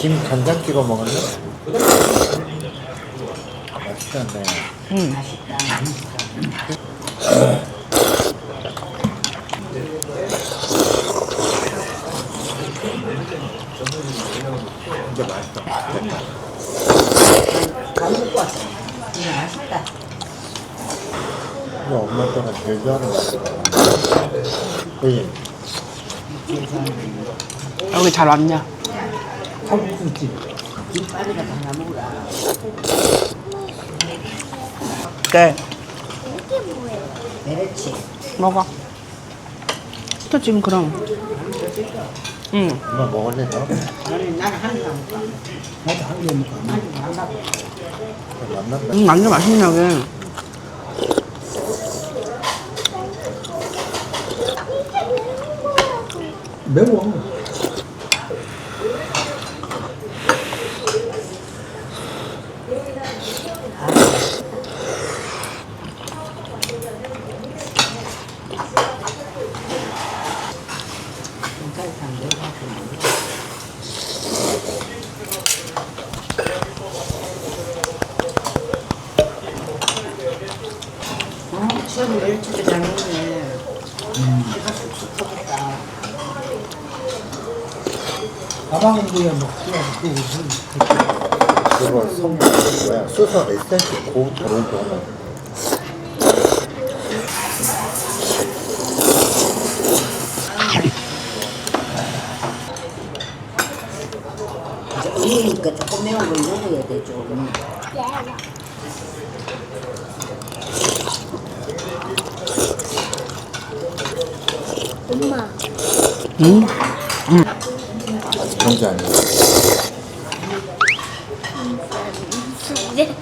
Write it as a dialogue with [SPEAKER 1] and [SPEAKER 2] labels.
[SPEAKER 1] 김 간장 찍어 먹었나? 맛있지 않네.
[SPEAKER 2] 응.
[SPEAKER 1] 진짜 맛있다.
[SPEAKER 3] 감국 봤어. 이거 맛있다.
[SPEAKER 1] 이거 엄마 거는 제일 좋아하는 맛이다. 그지?
[SPEAKER 2] 여기 잘 왔냐?
[SPEAKER 3] 김밥이라도 하나 먹으라.
[SPEAKER 2] 네.
[SPEAKER 3] 그렇지.
[SPEAKER 2] 먹어. 또 지금 그럼. 응.
[SPEAKER 1] 엄마 먹을래 너?
[SPEAKER 3] 나는 나는 한개 먹을까? 나도 한개 먹을까? 한개 먹을까?
[SPEAKER 1] 만난다.
[SPEAKER 2] 음, 완전 맛있네, 여기.
[SPEAKER 4] 매워.
[SPEAKER 3] 어, 수업이 멸치도 잘 먹네. 이거 쑥쑥 터졌다.
[SPEAKER 4] 뭐 그냥
[SPEAKER 1] 그거 성 뭐야? 수선 에센스 고 다른 거.
[SPEAKER 3] 이니까 조금 매운 걸 먹어야 돼, 조금.
[SPEAKER 5] 엄마.
[SPEAKER 2] 응?
[SPEAKER 1] 그런 게 아니야.
[SPEAKER 5] 이제